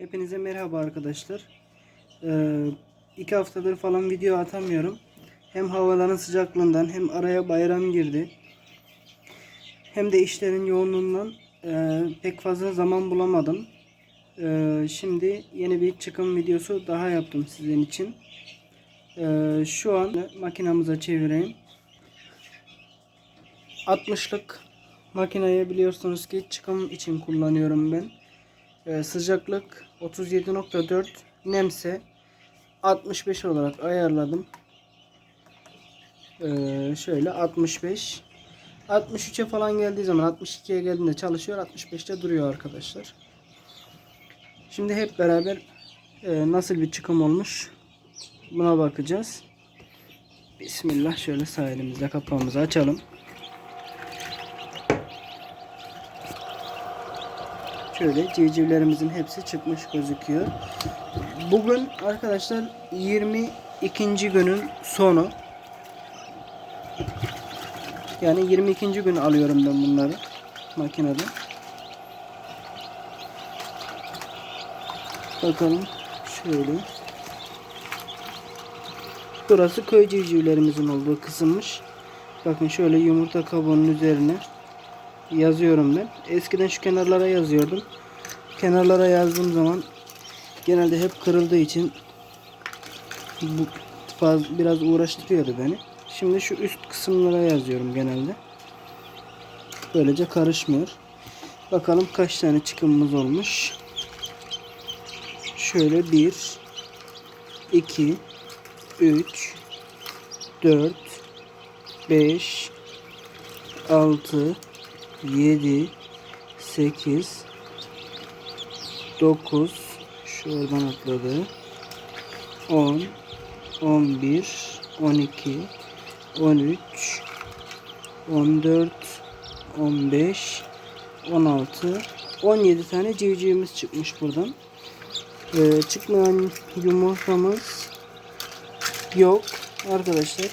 Hepinize merhaba arkadaşlar. Ee, iki haftadır falan video atamıyorum. Hem havaların sıcaklığından hem araya bayram girdi. Hem de işlerin yoğunluğundan e, pek fazla zaman bulamadım. Ee, şimdi yeni bir çıkım videosu daha yaptım sizin için. Ee, şu an makinamıza çevireyim. 60'lık makinayı biliyorsunuz ki çıkım için kullanıyorum ben. Ee, sıcaklık 37.4 nemse 65 olarak ayarladım. Ee, şöyle 65 63'e falan geldiği zaman 62'ye geldiğinde çalışıyor 65'te duruyor arkadaşlar. Şimdi hep beraber e, nasıl bir çıkım olmuş buna bakacağız. Bismillah şöyle sağ kapağımızı açalım. Şöyle civcivlerimizin hepsi çıkmış gözüküyor. Bugün arkadaşlar 22. günün sonu. Yani 22. gün alıyorum ben bunları makinede. Bakalım şöyle. Burası köy civcivlerimizin olduğu kısımmış. Bakın şöyle yumurta kabuğunun üzerine yazıyorum ben. Eskiden şu kenarlara yazıyordum. Kenarlara yazdığım zaman genelde hep kırıldığı için bu faz- biraz uğraştırıyordu beni. Şimdi şu üst kısımlara yazıyorum genelde. Böylece karışmıyor. Bakalım kaç tane çıkımımız olmuş. Şöyle 1 2 3 4 5 6 7 8 9 şu oradan atladı. 10 11 12 13 14 15 16 17 tane civcivimiz çıkmış buradan. Ee, çıkmayan yumurtamız yok. Arkadaşlar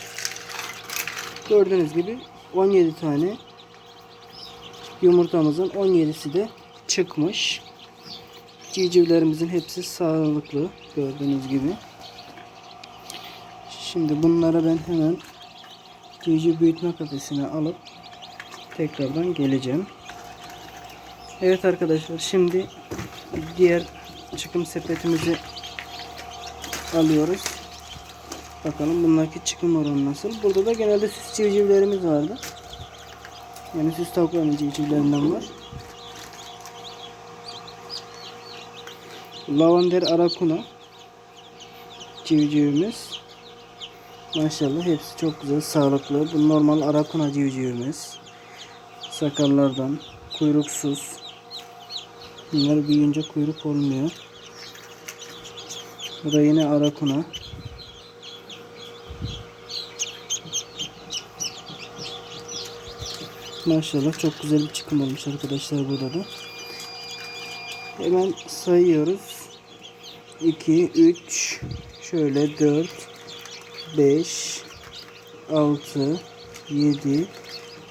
gördüğünüz gibi 17 tane yumurtamızın 17'si de çıkmış. Civcivlerimizin hepsi sağlıklı gördüğünüz gibi. Şimdi bunları ben hemen civciv büyütme kafesine alıp tekrardan geleceğim. Evet arkadaşlar şimdi diğer çıkım sepetimizi alıyoruz. Bakalım bundaki çıkım oranı nasıl. Burada da genelde süs civcivlerimiz vardı. Yani süs tavuklarının civcivlerinden var. Lavander arakuna civcivimiz. Maşallah hepsi çok güzel, sağlıklı. Bu normal arakuna civcivimiz. Sakallardan, kuyruksuz. Bunlar büyüyünce kuyruk olmuyor. Bu da yine arakuna. Maşallah çok güzel bir çıkım olmuş arkadaşlar burada da. Hemen sayıyoruz. 2, 3, şöyle 4, 5, 6, 7,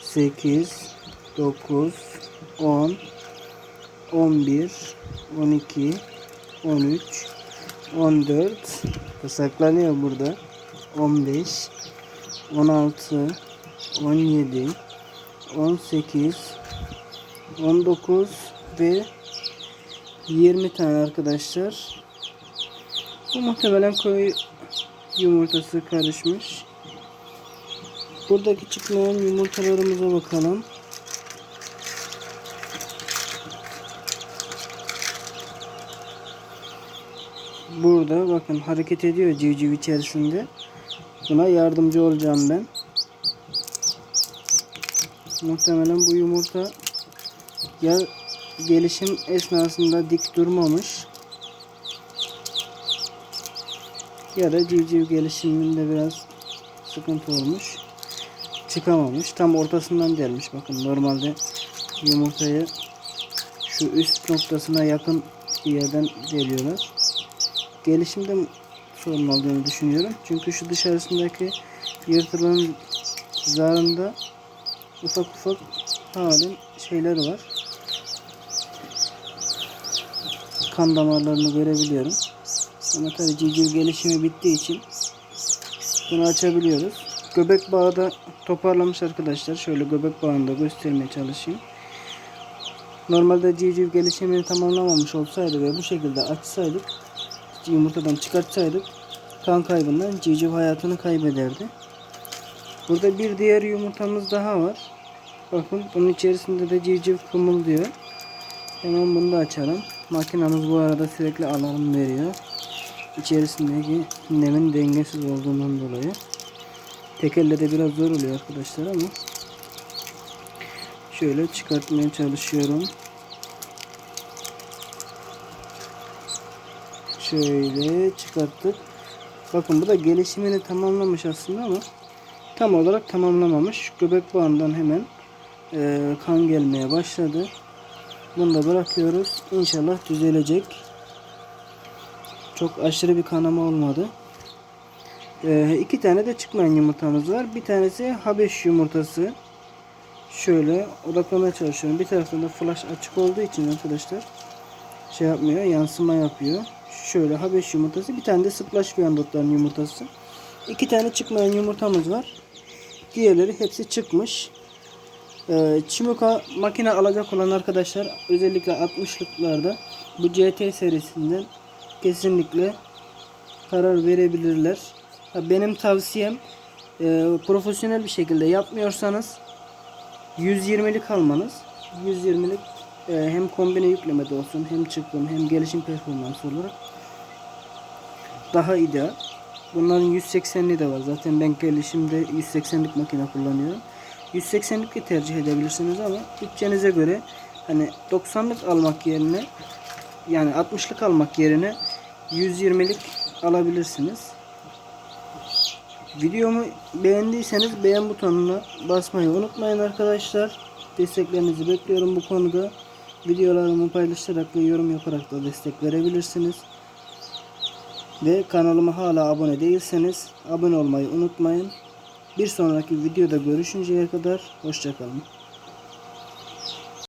8, 9, 10, 11, 12, 13, 14, saklanıyor burada. 15, 16, 17, 18 19 ve 20 tane arkadaşlar. Bu muhtemelen koyu yumurtası karışmış. Buradaki çıkmayan yumurtalarımıza bakalım. Burada bakın hareket ediyor civciv içerisinde. Buna yardımcı olacağım ben. Muhtemelen bu yumurta ya gelişim esnasında dik durmamış ya da civciv gelişiminde biraz sıkıntı olmuş. Çıkamamış. Tam ortasından gelmiş. Bakın normalde yumurtayı şu üst noktasına yakın bir yerden geliyorlar. Gelişimde sorun olduğunu düşünüyorum. Çünkü şu dışarısındaki yırtılan zarında ufak ufak halen şeyler var. kan damarlarını görebiliyorum. Ama tabii civciv gelişimi bittiği için bunu açabiliyoruz. Göbek bağı da toparlamış arkadaşlar. Şöyle göbek bağını da göstermeye çalışayım. Normalde civciv gelişimini tamamlamamış olsaydı ve bu şekilde açsaydık yumurtadan çıkartsaydık kan kaybından civciv hayatını kaybederdi. Burada bir diğer yumurtamız daha var. Bakın bunun içerisinde de civciv kımıldıyor. Hemen bunu da açalım. Makinamız bu arada sürekli alarm veriyor. İçerisindeki nemin dengesiz olduğundan dolayı. Tek elle de biraz zor oluyor arkadaşlar ama şöyle çıkartmaya çalışıyorum. Şöyle çıkarttık. Bakın bu da gelişimini tamamlamış aslında ama tam olarak tamamlamamış. Göbek bağından hemen e, kan gelmeye başladı. Bunu da bırakıyoruz. İnşallah düzelecek. Çok aşırı bir kanama olmadı. E, iki tane de çıkmayan yumurtamız var. Bir tanesi Habeş yumurtası. Şöyle odaklamaya çalışıyorum. Bir taraftan da flash açık olduğu için arkadaşlar şey yapmıyor, yansıma yapıyor. Şöyle Habeş yumurtası, bir tane de Splash Beyandotların yumurtası. İki tane çıkmayan yumurtamız var. Diğerleri hepsi çıkmış. Ee, Çimuka makine alacak olan arkadaşlar özellikle 60'lıklarda bu CT serisinden kesinlikle karar verebilirler. Benim tavsiyem e, profesyonel bir şekilde yapmıyorsanız 120'lik almanız. 120'lik e, hem kombine yüklemede olsun hem çıkım hem gelişim performansı olarak daha ideal. Bunların 180'li de var. Zaten ben gelişimde 180'lik makine kullanıyorum. 180'lik de tercih edebilirsiniz ama bütçenize göre hani 90'lık almak yerine yani 60'lık almak yerine 120'lik alabilirsiniz. Videomu beğendiyseniz beğen butonuna basmayı unutmayın arkadaşlar. Desteklerinizi bekliyorum bu konuda. Videolarımı paylaşarak ve yorum yaparak da destek verebilirsiniz. Ve kanalıma hala abone değilseniz abone olmayı unutmayın. Bir sonraki videoda görüşünceye kadar hoşçakalın.